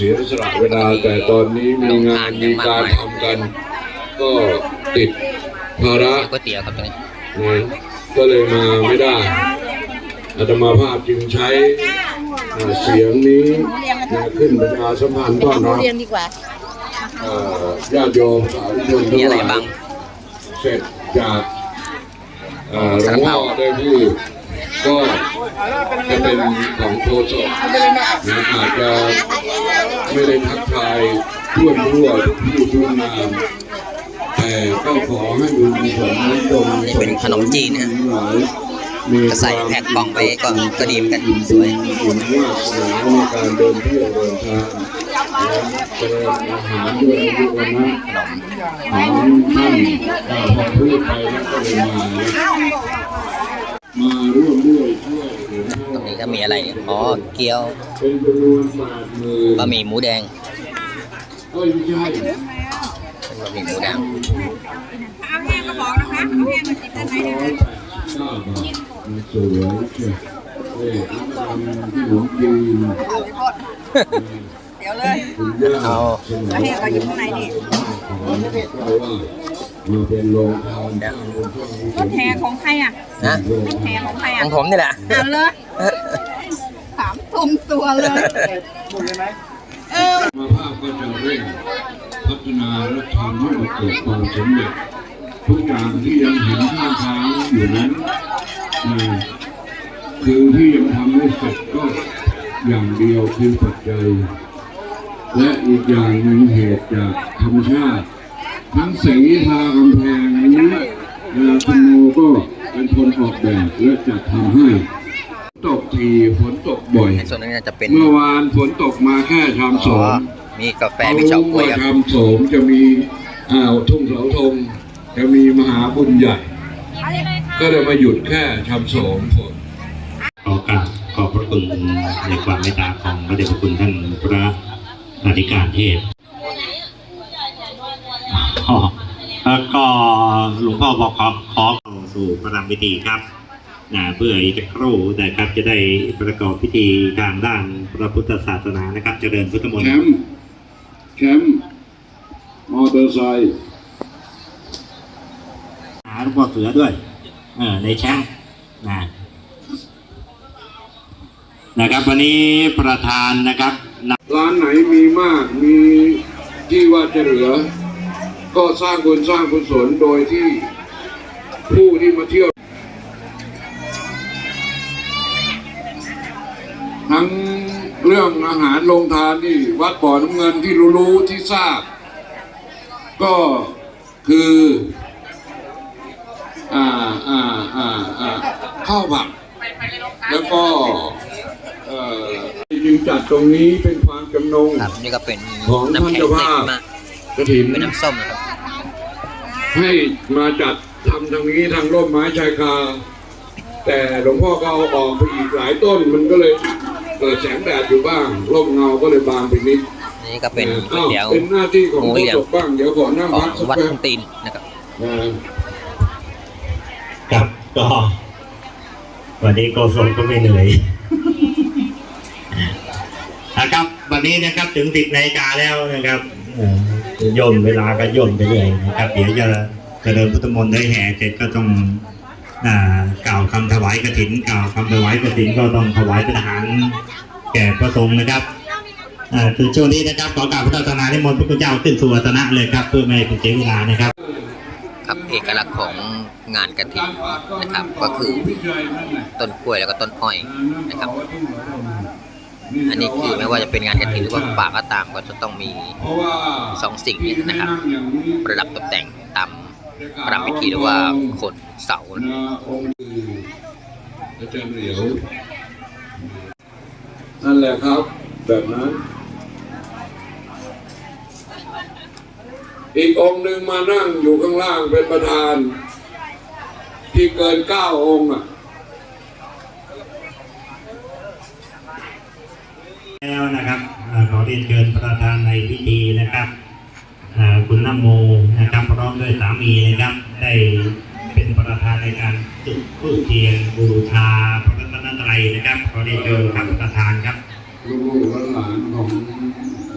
เสียสละเวลาแต่ตอนนี้มีงานมีการทำกัน ก็ติดภาระก๋วยเตี๋ยวครับตรงนี้นะก็เลยมาไม่ได้อาตมาภาพจึงใช้เสียงนี้ขึ้นประชาสัมพันธ์ต้อนรับเรียนดีกว่าญาติโยมสาธุชนทั้งหลายเสร็จจากหลวงพ่อได้พูด ก็จะเป็นของโทสดนะอาจจะไม่ได้ทักทายทั่วทั่วทุกผู้ทุกนามแต่ก็ขอให้บุญกุศลนั้นจงนี่เป็นขนมจีนนะทั้งหลายมีก็ใส่แพ็คกล่องไปก็ก็ดีเหมือนกันสวยบุญวาสนาในการเดินเที่ยวเดินทางและเจริญอาหารด้วยอายุวันนะของท่านเอ่อพอพูดไปแล้วก็เลยมา มาร่วมด้วยช่วยเหลือตรงนี้ก็มีอะไรเนี่ยอ๋อเกี๊ยวเป็นจำนวนแปดหมื่นบะหมี่หมูแดงเอ้ยไม่ใช่เป็นบะหมี่หมูแดงเอาแห้งก็บอกนะคะเอาแห้งมาติดสได้องไหมร้อยแปดสิบเก้าบาทมันสวยเชียวเอ้ยทำขนมจีนเดี๋ยวเลยคุณย่าเอาสนแล้วให้เราอยู่ข้างในนี่ของเราว่ามาเป็นโรงทานรถแห่ของใครอะนะรถแห่ของใครขอะองผมนี่แหละ เอาเลยถามตรงตัวเลย เออมาภาพก็จะเร่งพัฒนาและทำให้มันเกิดความสำเร็จทุกอย่างที่ยังเห็นข้างทางอยู่นั้นนะคือที่ยังทำไม่เสร็จก็อย่างเดียวคือปัจจัย และอีกอย่างหนึ่งเหตุจากธรรมชาติ ทั้งสีทากำแพงนี้เวลาคุณโมก็เป็นคนออกแบบและจัดทำให้ ตกทีฝนตกบ่อยในส่วนนี้จะเป็นเมื่อวานฝนตกมาแค่ชามสอ๋อองมีกาแฟมีเฉาก๊วยครับชามโสมจะมีอ่าวทุ่งเสาธงจะมีมหาบุญใหญ่ ก็เลยมาหยุดแค่ชามโสมฝนขอกราบขอบพระคุณในความเมตตาของพระเดชพระคุณท่านพระอธิการเทศ อ๋อแล้วก็หลวงพ่อบอกขอขอเข้าสู่ประรำพิธีครับนะเพื่ออีกสักครู่นะครับจะได้ประกอบพิธีทางด้านพระพุทธศาสนานะครับ เจริญพุทธมนแคต์มป์แคมป์มอเตอร์ไซค์หาหลวงพ่อเสือด้วยเออในแชมป์นะนะครับ วันนี้ประธานนะครับร้านไหนมีมากมีที่ว่าจะเหลือ ก็สร้างบุญสร้างกุศลโดยที่ผู้ที่มาเที่ยว ทั้งเรื่องอาหารโรงทานนี่วัดบ่อน้ำเงินที่รู้ๆที่ทราบ ก็คืออ่าอ่าอ่าอ่าข้าวผัดแล้วก็เอ่อจึงจัดตรงนี้เป็นความจำนงครับนี่ก็เป็นของน้ำท่านแข็งเจ้าใส่ภาพ มาก ระถินเป็นน้ำส้มนะครับ ให้มาจัดทำทางนี้ทางร่มไม้ชายคา แต่หลวงพ่อก็เอาออกไปอีกหลายต้นมันก็เลยเกิดแสงแดดอยู่บ้างร่มเงาก็เลยบางไปนิดนี่ก็เป็นก๋วยอ้าวเตี๋ยวเป็นหน้าที่ของหมูผู้เหลี่ยมตกบ้างเดี๋ยวขอนั่งขอพังกสักวัดแป๊บทุ่งตีนนะครับนะครับก็วันนี้โกศลก็ไม่เหนื่อยนะครับ วันนี้นะครับถึงสิบนาฬิกาแล้วนะครับเอ่อ ย่นเวลาก็ย่นไปเรื่อยนะครับ เดี๋ยวจะเจริญพุทธมนต์ได้แห่เสร็จก็ต้องกล่าวคำถวายกฐินกล่าวคำถวายกฐินก็ต้องถวายเป็นอาหารแก่พระสงฆ์นะครับคือช่วงนี้นะครับขอกราบพระเจ้าตนานิมนต์พระคุณเจ้าขึ้นสู่อาสนะเลยครับเพื่อไม่ให้เป็นเสียเวลานะครับ ครับเอกลักษณ์ของงานกระถิ่นนะครับ ก็คือต้นกล้วยแล้วก็ต้นอ้อยนะครับ อันนี้คือไม่ว่าจะเป็นงานกระถิ่นหรือว่าป่าก็ตามก็จะต้องมีสองสิ่งนี้นะครับ ประดับตกแต่งตามประรำพิธีหรือว่าโขนเสานะนะองค์คืออาจารย์เหลียวนั่นแหละครับ แบบนั้น อีกองค์หนึ่งมานั่งอยู่ข้างล่างเป็นประธาน ที่เกินเก้าองค์อะ แล้ว นะครับเอ่อขอเรียนเชิญประธานในพิธีนะครับนโมนะครับพร้อมด้วยสามีนะครับ ได้เป็นประธานในการจุดธูปเทียนบูชาพระรัตนตรัยนะครับ ขอได้เชิญครับประธานครับลูกๆหลานๆของ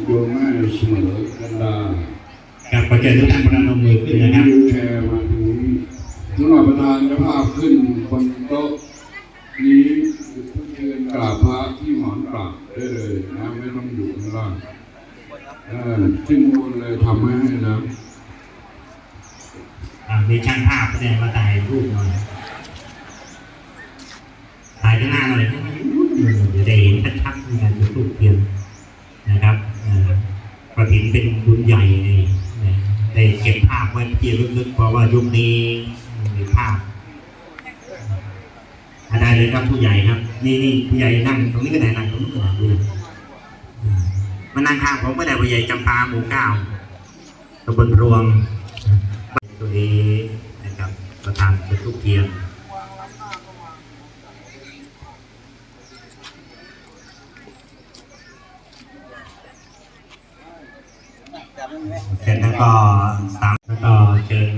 โยมแม่เสมอกันดากับประเจนทุกท่านประนมมือขึ้นนะครับวิวแชร์มาถึงนี้สำหรับประธานเจ้าภาพขึ้นบนโต๊ะนี้เชิญ กราบพระที่หมอนกราบได้เลยนะไม่ต้องอยู่ข้างล่างเออขึ้นบนเลยทำให้ให้นะมีช่างภาพแสดงมาถ่ายรูปหน่อยถ่ายข้างหน้าหน่อยเดี๋ยวได้เห็นชัดๆในการจุดธูปเทียนนะครับกระถินเป็นบุญใหญ่เลยนะได้เก็บภาพไว้ที่รลึกๆเพราะว่ายุคนี้มีภาพอะได้เลยครับผู้ใหญ่ครับ นี่นี่ผู้ใหญ่นั่งตรงนี้ก็ได้นั่งตรงนี้ก็ได้ดูมานั่งข้างผมก็ได้ผู้ใหญ่จำปาหมู่เก้าตำบลรวมตัวนี้นะครับประธานเป็นทุกเทียนเสร็จแล้วก็สามแล้วก็เชิญ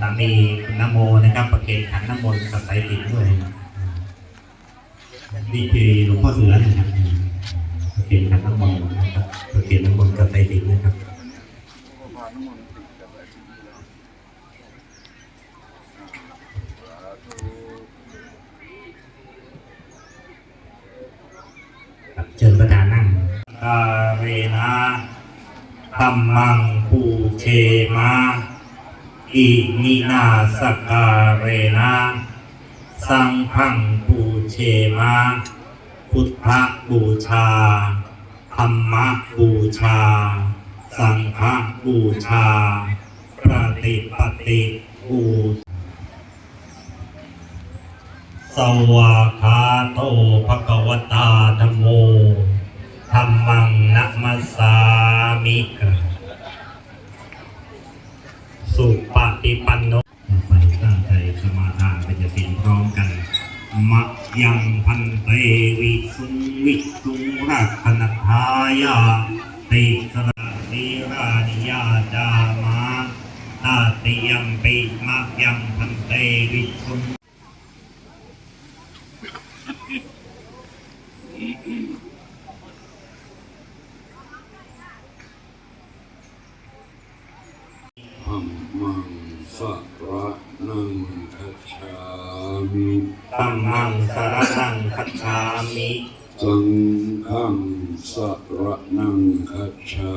สามีคุณนโมนะครับ ประเคนขันน้ำมนต์กับสายสิญจนด้วย นี่คือหลวงพ่อเสือนะครับประเคนขันน้ำมนต์นะครับประเคนน้ำมนต์กับสายสิญจนนะครับเชิญประธานนั่งกาเรนะธรรมังปูเชมาอิมินาสการเรนะ สังฆังปูเชมา พุทธบูชา ธรรมบูชา สังฆบูชา ปฏิปฏิบูสวากขาโตภะควตาธัมโมธัมมังนะมัสสามิกสุปฏิปันโน มะยังพันเตวิสุงวิสุงรักขณทายาติสระนิรานิยาจามาตาติยัมปิมะยังพันเตวิสุงธรรมัง สระนังคัจฉามิธัมมังสารนังคัจฉามิสังฆังสระนังคัจฉา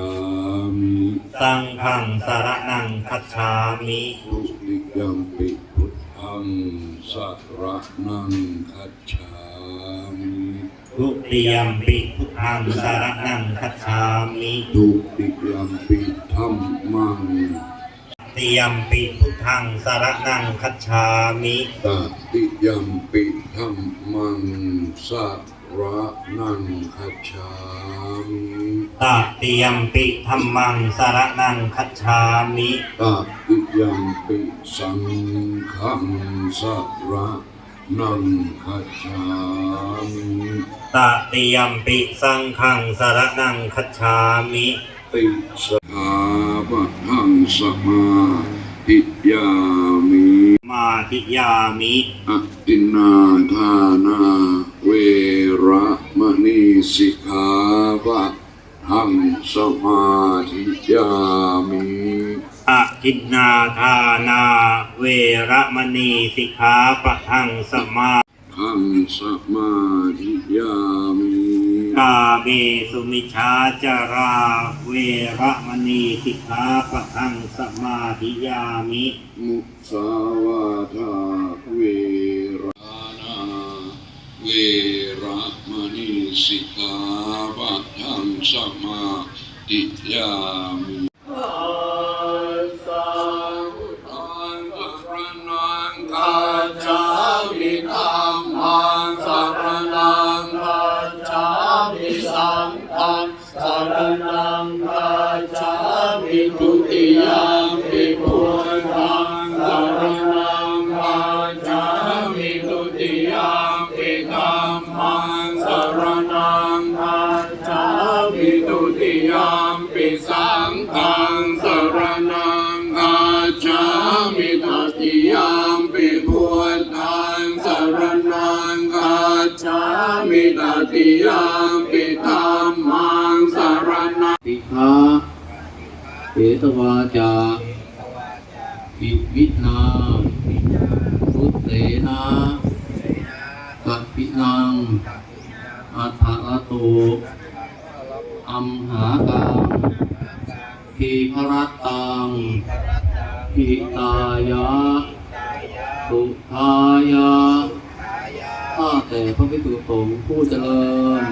มิสังฆังสารนังคัจฉามิทุติยัมปิพุทธังสระนังคัจฉามิทุติยมปิพุทธังสารนังคัจฉามิทุติยัมปิธัมมัง ติยมปิพุทธังสารนังคัจฉามิตติยัมปิธัมมังสระนังคัจฉามิตติยมปิธัมมังสารนังคัจฉามิตติยัมปิสังฆังสระนังคัจฉามิตติยมปิสังฆังสารนังคัจฉามิ ติสหาปะทัง สมาธิยามิมาธิยามิอตินนาทานาเวระมณีสิกขาปะทังสมาธิยามิอะทินนาทานาเวระมณีสิกขาปะทังสมาทังสมาธิยามิ กาเมสุมิชาจาราเวระมณีสิกขาปะทังสมาธิยามิ มุสาวาทาเวรานาเวระมณีสิกขาปะทังสมาธิยามิ เอตวาจาปิวินาสุเสนากัปปินังอัฏฐะโตอัมหากังทีพรัตตังพิตายะสุขายะข้าแต่พระภิกษุสงฆ์ผู้เจริญ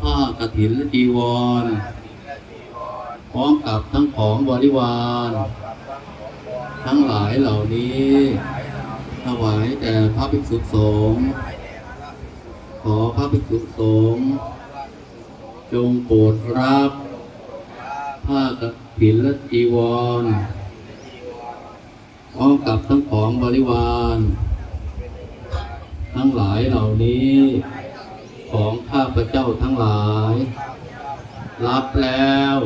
ผ้ากฐินและจีวร พร้อมกับทั้งของบริวาร ทั้งหลายเหล่านี้ ถวายแด่พระภิกษุสงฆ์ขอพระภิกษุสงฆ์จงโปรดรับผ้ากฐินและจีวรพร้อมกับทั้งของบริวาร ทั้งหลายเหล่านี้ ของข้าพระเจ้าทั้งหลาย รับแล้ว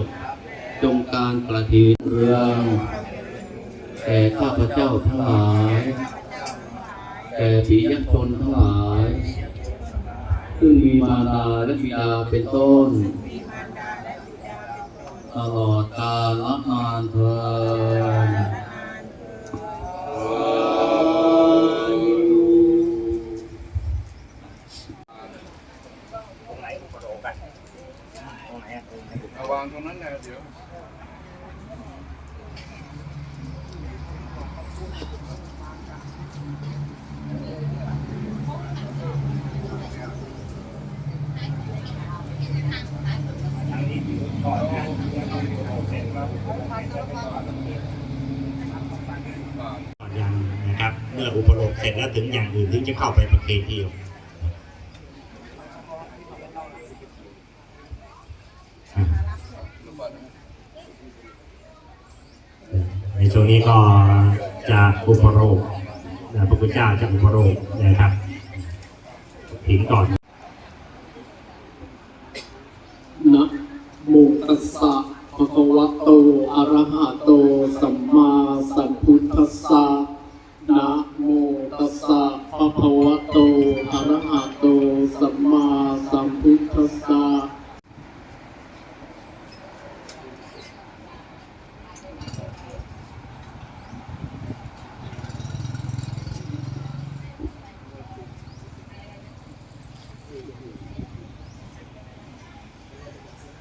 จงการประถินเรื่องแต่ข้าพเจ้าทั้งหลายแต่ปียชนทั้งหลาย ซึ่งมีมารดาและบิดาเป็นต้น ตลอดกาลนานเทิน ระวางตรงนั้นแหละเดี๋ยว ก่อนยังนะครับ เมื่ออุปโลกเสร็จ แล้วถึงอย่างอื่นถึงจะเข้าไปประเคนที่อยู่ในช่วงนี้ก็จะอุปโลกนะพระพุทธเจ้าจะอุปโลกนะครับถึงก่อน นะโมตัสสะภะคะวะโต อะระหะโต สัมมาสัมพุทธัสสะนะโมตัสสะ ภะวะโตอะระหะโต สัมมาสัมพุทธัสสะ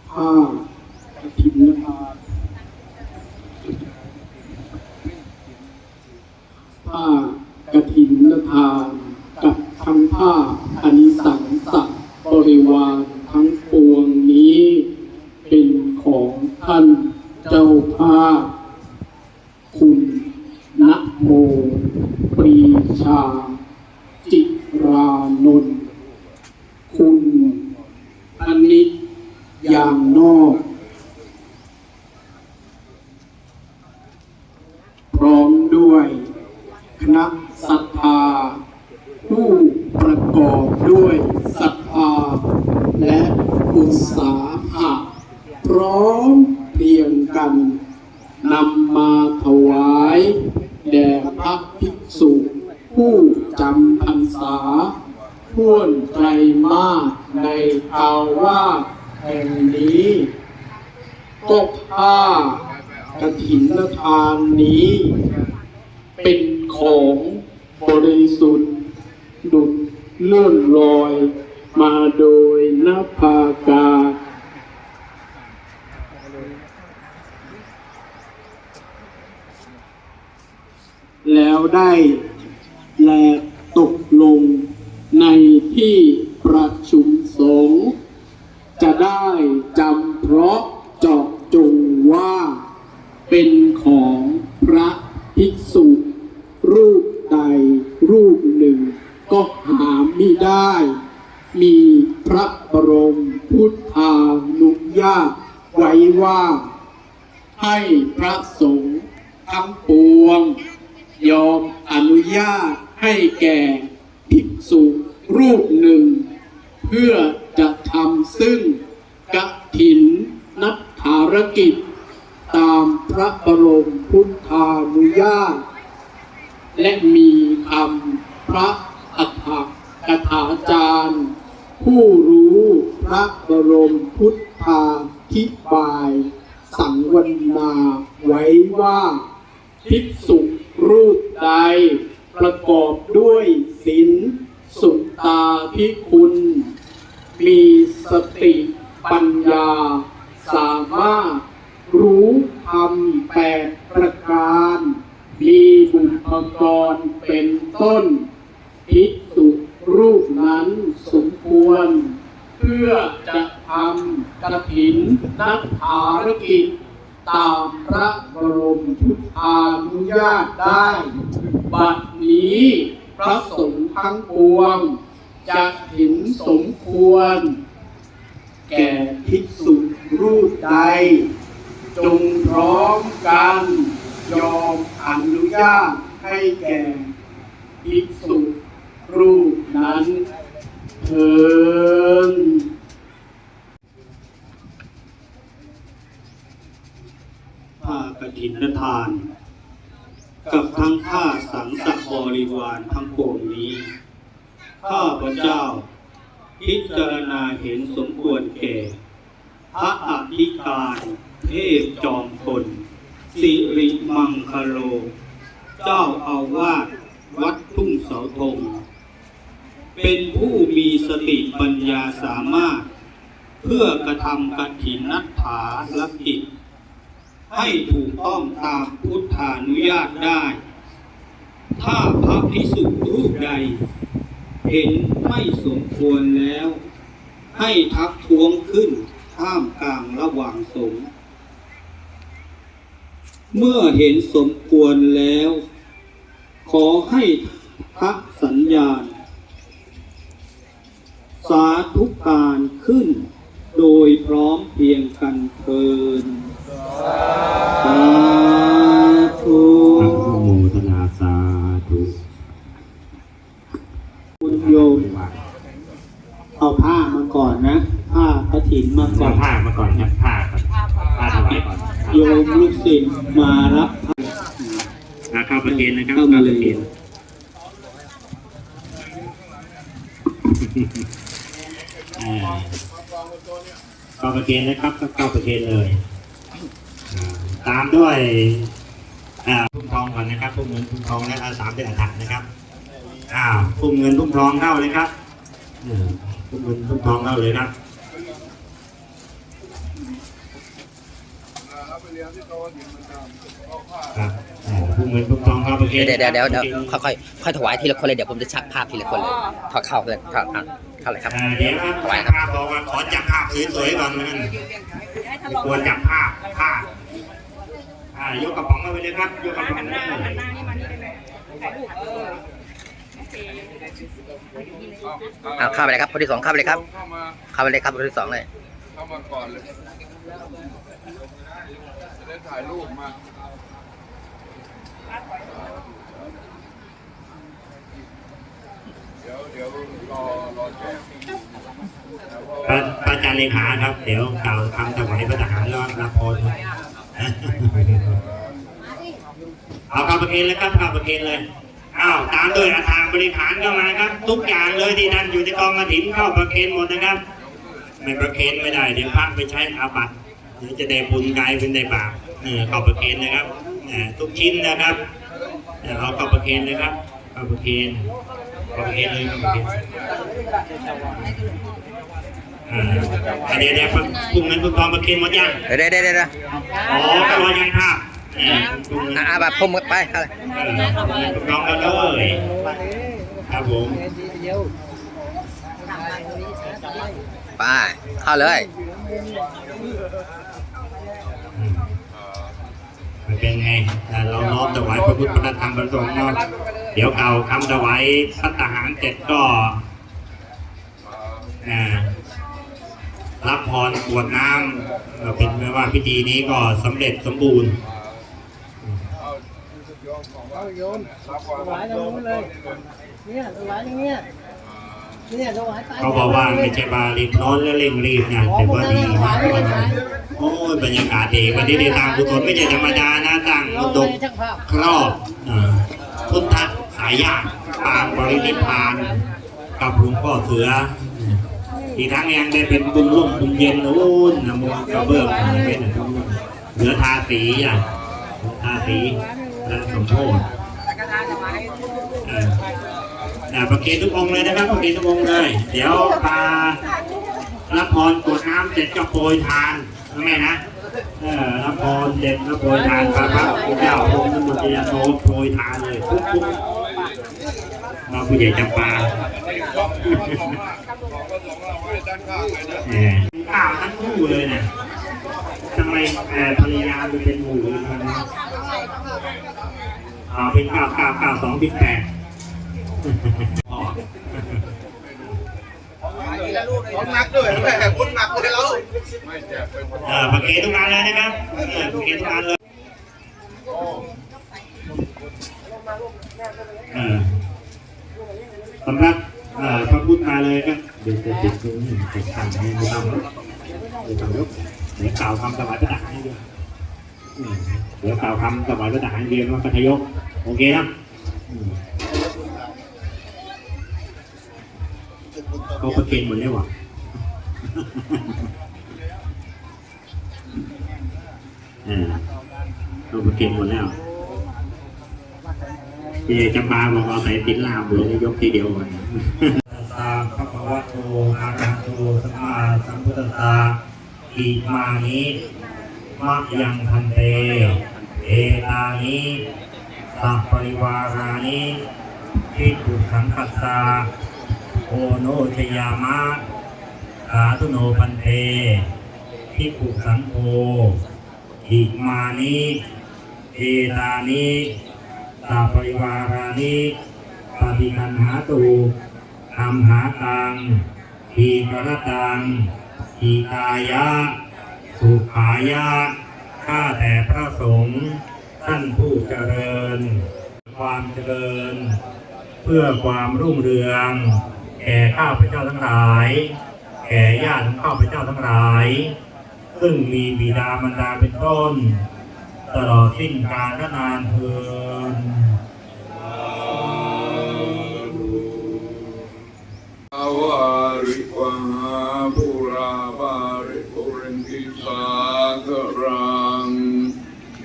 ผ้ากฐินทานผ้ากฐินทานกับทั้งผ้าอนิสังสะบริวารทั้งปวงนี้ เป็นของท่านเจ้าภาพ คุณนะโม ปรีชา จิรานนท์คุณอนิจ อย่างนอก พร้อมด้วย คณะศรัทธา ผู้ประกอบด้วยศรัทธา และอุตสาหะ พร้อมเพรียงกันนำมาถวาย แด่พระภิกษุ ผู้จำพรรษาท่วนไตรมาสในอาวาสแห่งนี้ ก็ผ้ากฐินทานนี้ เป็นของบริสุทธิ์ ดุดเลื่อนลอยมาโดยากาแล้วได้แลตกลงในที่ประชุมสงฆ์จะได้จำเพราะเจาะจงว่า เป็นของพระภิกษุรูปใดรูปหนึ่ง ก็หาไม่ได้ มีพระบรมพุทธานุญาตไว่า ให้พระสงฆ์ทั้งปวง ยอมอนุญาตให้แก่ภิกษุรูปหนึ่ง เพื่อจะทำซึ่งกะถินนักภารกิจ ตามพระบรมพุทธานุญาต และมีคำพระอัฏฐกถาจารย์ ผู้รู้พระบรมพุทธา ธิบาย สังวนาไว้ว่าภิกษุรูปใด ประกอบด้วยศีลสุตตาพิคุณ มีสติปัญญา สามารถรู้ธรรมแปดประการ มีบุพกรเป็นต้นภิกษุรูปนั้นสมควร พื่อจะทำกระถินนักภารกิจ ตามพระบรมพุทธานุญาตได้ บัดนี้พระสงฆ์ทั้งปวง จะเห็นสมควร แก่ภิกษุรูปใด จงพร้อมกัน ยอมอนุญาตให้แก่ภิกษุรูปนั้น เถินผ้ากฐินทาน กับทั้งผ้าสังสบริวารทั้งปวงนี้ ข้าพระเจ้า พิจารณาเห็นสมควรแก่ พระอธิการเทพจอมพลสิริมังคโล เจ้าอาวาสวัดทุ่งเสาธง เป็นผู้มีสติปัญญาสามารถ เพื่อกระทำกฐินนัฐฐาลกิจ ให้ถูกต้องตามพุทธานุญาตได้ ถ้าพระภิกษุรูปใด เห็นไม่สมควรแล้ว ให้ทักท้วงขึ้นท่ามกลางระหว่างสงฆ์เมื่อเห็นสมควรแล้ว ขอให้พักสัญญาณ สาธุการขึ้น โดยพร้อมเพรียงกันเทินสาธุอนุโมทนาสาธุคุณโยมเอาผ้ามาก่อนนะ ผ้ากระถินมาก่ก่ออนนผ้ามาก่อนครับผ้าก่อนผ้าถวายก่อนโยมลูกศิษย์มารับผ้าอ่าเข้าประเคนนะครับเข้ามาเลยประคนอ่า เข้าประเคนนะครับเข้าประเคนเลยอ่าตามด้วยอ่าพุ่มทองก่อนนะครับพุ่มเงินพุ่มทองและอาสามเป็นอาถรรพ์นะครับอ้าวพุ่มเงินพุ่มทองเข้าเลยครับอืมพุ่มเงินพุ่มทองเข้าเลยครับครับอ่าพุ่มเงินพุ่มทองเข้าประเคนเดี๋ยวเดี๋ยวเดี๋ยวเดี๋ยวค่อยค่อยค่อยถวายทีละคนเลยเดี๋ยวผมจะชักภาพทีละคนเลยถอดเข้าเลยถอดอะเข้า เลยครับอ่าเดี๋ยวครับถวายครับภาพบอกว่าขอจับภาพสวยๆก่อนนะควรจับภาพภาพอ่ายกกระป๋องมาไปเลยครับยกกระป๋องมาเลยอะเข้าไปเลยครับคนที่สองเข้าไปเลยครับเข้ามาเข้าไปเลยครับคนที่สองเลยเข้ามาก่อนเลยจะได้ถ่ายรูปมา เดี๋ยวเดี๋ยวรอรอแจ้ง พระอาจารย์เลขาครับ เดี๋ยวกล่าวคำถวายพระทหารแล้วรับพรเอาเข้าประเคนเลยครับเข้าประเคนเลยอ้าวตามด้วยอาทางบริหารเข้ามาครับ ทุกอย่างเลยที่ท่านอยู่ในกองกระถิ่นเข้าประเคนหมดนะครับไม่ประเคนไม่ได้เดี๋ยวพระไปใช้อาบัติเดี๋ยวจะได้บุญกายเป็นได้บาปเออเข้าประเคนนะครับทุกชิ้นนะครับเออเอาเข้าประเคนเลยครับเข้าประเคน เข้าประเคนเลยเข้าประเคนอ่าเดี๋ยวเดี๋ยวพรุ่งนั้นพรุ่งทองประเคนหมดยังเดี๋ยวเดี๋ยวเดี๋ยวเดี๋ยวอ๋อก็รอยังภาพเออพรุ่งอะนั้นอะแบบพุ่มไปเข้าเลยเออพรุ่งทองกันเลยครับผมไปเข้าเลยมันเป็นไงอ่าเราน้อมถวายพระพุทธพระธรรมพระสงฆ์เนาะ เดี๋ยวเก่าคำถวายพัฒหารเสร็จก็อ่ารับพรกรวดน้ำเราเป็นไม่ว่าพิธีนี้ก็สำเร็จสมบูรณ์โยมรับความถวายตรงนู้นเลยเนี่ยถวายอย่างเงี้ยเนี่ยถวายตายเขาบอกว่าไม่ใช่บารีบร้อนและเร่งรีบนะแต่ว่าดีโอ้ยบรรยากาศดีวันนี้ได้ตามกุศลไม่ใช่ธรรมดานะตั้งเราอุเลดยมช่างภาพครอบเอ่อพุทธสายาติปางบรินิพานกับหลวงพ่อเสืออีกทั้งยังได้เป็นบุญร่วมบุญเย็นโอ้นนะโมกระเบื้องเป็นบุญลือทาสีอะทาสีแล้วสมโพธิเอออ่าประเคนทุกองเลยนะครับประเคนทุกองเลย เดี๋ยวพารับพรกรวดน้ำเสร็จก็โปรยทานนะแม่นะเออรับพรเสร็จแล้วโปรยทานพระพระเจ้าองค์สมุทยาโนโปรยทานเลยปุ๊บปุ๊บ มาผู้ใหญ่จำปาแหมข่าวทั้งคู่เลยเนี่ยทำไมเอ่อภรรยาดูเป็นหมู่กันนะอ๋อเป็นข่าวข่าวข่าวสองพิแปดอ๋อผมหนักด้วยแม่คุณหนักเลยแล้วไม่แจกเป็นเออประเคนทุกงานเลยนะครับเออประเคนทุกงานเลยเออ สำหรับพระพุทธมาเลยครับเดี๋ยวจะติดตรงนี้ติดทางให้ไม่ต้องไม่ต้องยกเดี๋ยวกล่าวคำถวายพระทหารให้ด้วยเดี๋ยวกล่าวคำถวายพระทหารเรียนว่าพัทยกโอเคนะอืมเขาประเคนหมดแล้ววะเออเขาประเคนหมดแล้ว พี่จำปาบอกเอาใส่ติดลามเลยยกทีเดียวก่อนตาพระภวะโตอาระโตสัมมาสัมพุทธัสสะอิมานิมะยังพันเตเอตานิสัพปริวารานิทิฏฐุสังคัสสาโอโนชยามะสาธุโนพันเตทิฏฐุสังโฆอิมานิเอตานิ สัพปริวารานิปฏิคันหาตุอัมหาตังทีกระตังทีกายะ สุขายะ ข้าแต่พระสงฆ์ท่านผู้เจริญ ความเจริญ เพื่อความรุ่งเรือง แก่ข้าพเจ้าทั้งหลาย แก่ญาติของข้าพเจ้าทั้งหลาย ซึ่งมีบิดามารดาเป็นต้น ตลอดสิ้นกาลนานเทินอาวาริวหาปุราบาริปุเรนติสากรัง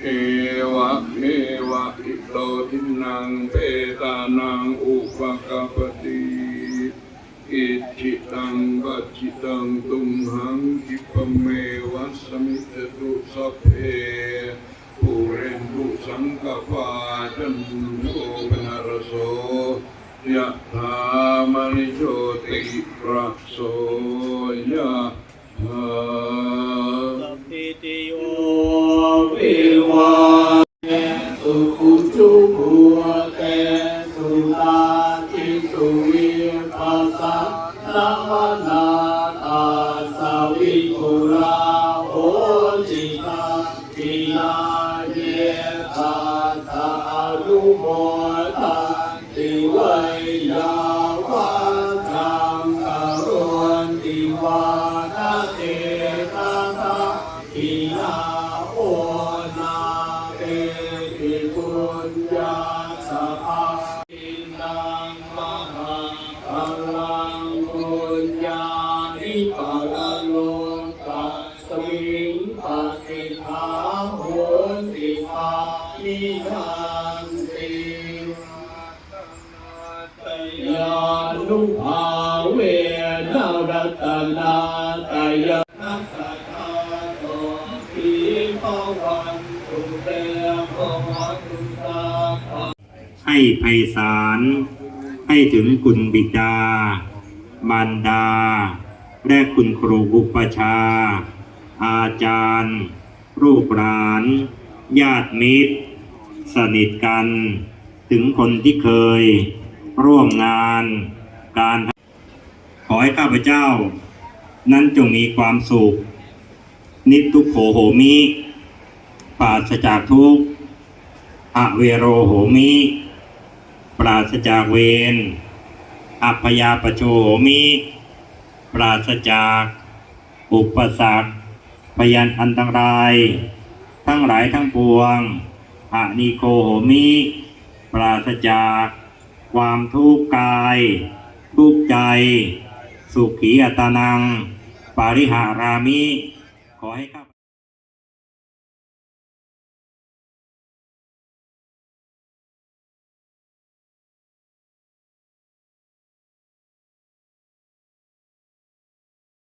เอวะเมวะอิโตทินังเปตานังอุปกปปติอิจิตังปัจิตังตุมหังคิปเมวะสมิจตุสัพเพ सङ्कपाचन्दोपनरसो यथा मणिज्योतिः प्राप्सो या ไพศาลให้ถึงคุณบิดา มารดา และคุณครูอุปชา อาจารย์ลูกหลาน ญาติมิตร สนิทกัน ถึงคนที่เคย ร่วมงานการ ขอให้ข้าพเจ้า นั้นจงมีความสุข นิทุโขโหมิปราศจากทุกขอเวโรโหมิ ปราศจากเวรอัพยาปโชโหมิ ปราศจาก อุปสรรคพยันอันตราย ทั้งหลายทั้งปวงอานิโกโหมิ ปราศจาก ความทุกข์กาย ทุกข์ใจ สุขีอัตานัง ปาริหารามิ ขอให้